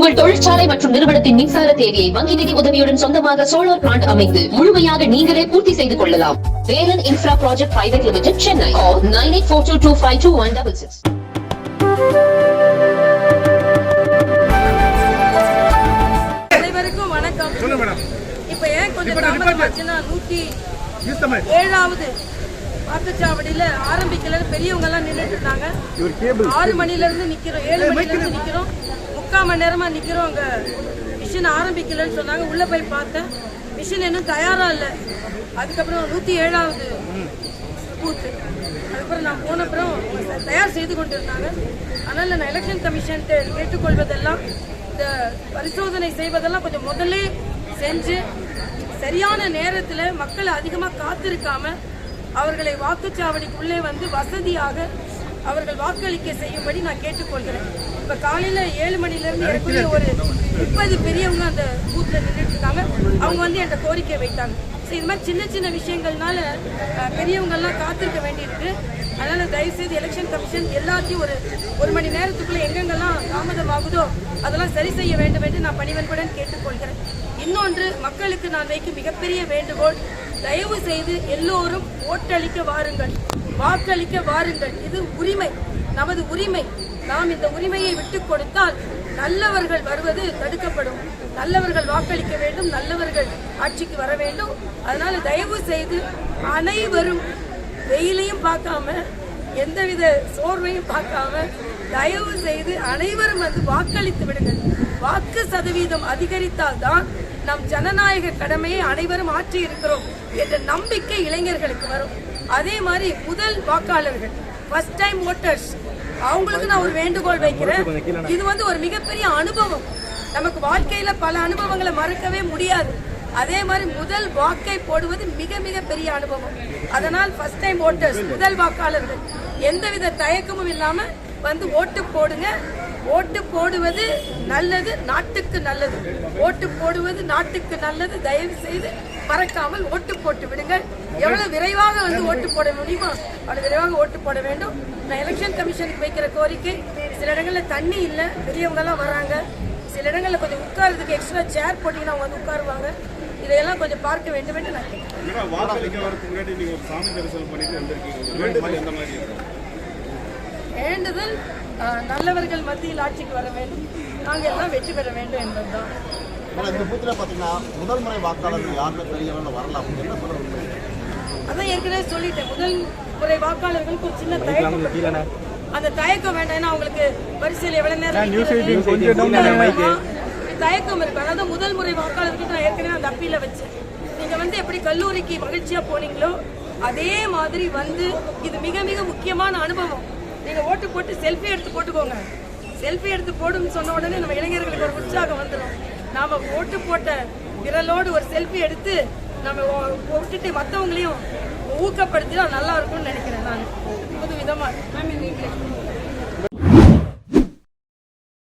உங்கள் தொழிற்சாலை மற்றும் நிறுவனத்தின் மின்சார தேவையை வங்கி நிதி உதவியுடன் சொந்தமாக சோலார் பிளான்ட் அமைத்து முழுமையாக நீங்களே பூர்த்தி செய்து கொள்ளலாம். Velan infra project private limited Chennai nine eight four two two five two one double six அனைவருக்கும் வணக்கம். இப்ப ஏன் கொஞ்சம் தாமதமாச்சுன்னா நூத்தி ஏழாவது வாக்குச்சாவடியில ஆரம்பிக்கல பெரியவங்க எல்லாம் நின்னுட்டு இருந்தாங்க ஆறு மணில இருந்து நிக்கிறோம். ஏழு மணில இருந்து நிக்கிறோம். முக்கால் மணி நேரமா நிக்கிறோம் அங்க. மிஷின் ஆரம்பிக்கலன்னு சொன்னாங்க. உள்ள போய் பார்த்தேன். மிஷின் இன்னும் தயாரா இல்ல. அதுக்கப்புறம் நூத்தி ஏழாவது பூத்து. அதுக்கப்புறம் நான் போன அப்புறம் தயார் செய்து கொண்டிருந்தாங்க. அதனால நான் எலெக்ஷன் கமிஷன் கேட்டுக்கொள்வதெல்லாம் இந்த பரிசோதனை செய்வதெல்லாம் கொஞ்சம் முதல்ல செஞ்சு சரியான நேரத்தில் மக்களை அதிகமாக காத்திருக்காம அவர்களை வாக்குச்சாவடிக்குள்ளே வந்து வசதியாக அவர்கள் வாக்களிக்க செய்யும்படி நான் கேட்டுக்கொள்கிறேன். இப்ப காலையில ஏழு மணில இருந்து ஏறக்குறைய ஒரு முப்பது பெரியவங்க அந்த பூத்ல நின்றுட்டு இருக்காங்க அவங்க வந்து என்கிட்ட கோரிக்கை வைத்தாங்க. So, இது மாதிரி சின்ன சின்ன விஷயங்கள்னால அஹ், பெரியவங்க எல்லாம் காத்திருக்க வேண்டியிருக்கு. அதனால தயவுசெய்து எலெக்ஷன் கமிஷன் எல்லாத்தையும் ஒரு ஒரு மணி நேரத்துக்குள்ள எங்கெங்கெல்லாம் தாமதமாகுதோ அதெல்லாம் சரி செய்ய வேண்டும் என்று நான் பணிவன்புடன் கேட்டுக்கொள்கிறேன். இன்னொன்று மக்களுக்கு நான் வைக்கும் மிகப்பெரிய வேண்டுகோள் தயவு செய்து எல்லோரும் ஓட்டளிக்க வாருங்கள். வாக்களிக்க வாருங்கள். இது உரிமை. நமது உரிமை. நாம் இந்த உரிமையை விட்டுக் கொடுத்தால் நல்லவர்கள் வருவது தடுக்கப்படும். நல்லவர்கள் வாக்களிக்க வேண்டும் நல்லவர்கள் ஆட்சிக்கு வர வேண்டும். அதனால தயவு செய்து அனைவரும் வெயிலையும் பார்க்காம எந்தவித சோர்வையும் பார்க்காம தயவு செய்து அனைவரும் வந்து வாக்களித்து விடுங்கள். வாக்கு சதவீதம் அதிகரித்தால் தான் நம் ஜனநாயக கடமையை அனைவரும் ஆற்றி இருக்கிறோம் என்ற நம்பிக்கை இளைஞர்களுக்கு வரும். அதே மாதிரி முதல் வாக்காளர்கள் ஃபர்ஸ்ட் டைம் ஓட்டர்ஸ் அவங்களுக்கு நான் ஒரு வேண்டுகோள் வைக்கிறேன். இது வந்து ஒரு மிகப்பெரிய அனுபவம். நமக்கு வாழ்க்கையில பல அனுபவங்களை மறக்கவே முடியாது. அதே மாதிரி முதல் வாக்கை போடுவது மிக மிக பெரிய அனுபவம். அதனால் ஃபர்ஸ்ட் டைம் ஓட்டர்ஸ் முதல் வாக்காளர்கள் எந்தவித தயக்கமும் இல்லாம வந்து ஓட்டு போடுங்க. ஓட்டு போடுவது நல்லது நாட்டுக்கு நல்லது. ஓட்டு போடுவது நாட்டுக்கு நல்லது. தயவு செய்து மறக்காமல் ஓட்டு போட்டு விடுங்கள். எவ்வளவு விரைவாக வந்து ஓட்டு போட முடியுமோ அவ்வளவு விரைவாக ஓட்டு போட வேண்டும். நான் எலெக்ஷன் கமிஷனுக்கு வைக்கிற கோரிக்கை சில இடங்கள்ல தண்ணி இல்லை பெரியவங்க எல்லாம் வராங்க. சில இடங்கள்ல கொஞ்சம் உட்கார்றதுக்கு எக்ஸ்ட்ரா சேர் போட்டீங்கன்னா அவங்க வந்து உட்காருவாங்க. இதையெல்லாம் கொஞ்சம் பார்க்க வேண்டும் என்று நான் கேட்கிறேன். வேண்டுதல் நல்லவர்கள் மத்தியில் ஆட்சிக்கு வர வேண்டும். நாங்கள் எல்லாம் வெற்றி பெற வேண்டும் என்பதுதான். இந்த பூத்தில் முதல் முறை வாக்காளர்கள் யாருமே அளவில் வரலாம் என்ன சொல்ல? அதான் ஏற்கனவே சொல்லிட்டேன். முதல் முறை வாக்காளர்களுக்கு ஒரு சின்ன தயக்கம். அந்த தயக்கம் வேண்டாம் அவங்களுக்கு வரிசையில் எவ்வளவு நேரம்? தயக்கம் இருக்கு. அதாவது முதல் முறை வாக்காளர்களுக்கு நான் ஏற்கனவே அந்த அப்பீல வச்சேன். நீங்க வந்து எப்படி கல்லூரிக்கு மகிழ்ச்சியா போனீங்களோ அதே மாதிரி வந்து இது மிக மிக முக்கியமான அனுபவம். நீங்க ஓட்டு போட்டு செல்ஃபி எடுத்து போட்டுக்கோங்க. செல்ஃபி எடுத்து போடுன்னு சொன்ன உடனே நம்ம இளைஞர்களுக்கு ஒரு உற்சாகம் வந்துடும். நாம ஓட்டு போட்ட விரலோடு ஒரு செல்ஃபி எடுத்து நம்ம விட்டுட்டு மற்றவங்களையும் ஊக்கப்படுத்தினா நல்லா இருக்கும்னு நினைக்கிறேன் நான். புது விதமாக மேம் இது இங்கிலீஷ்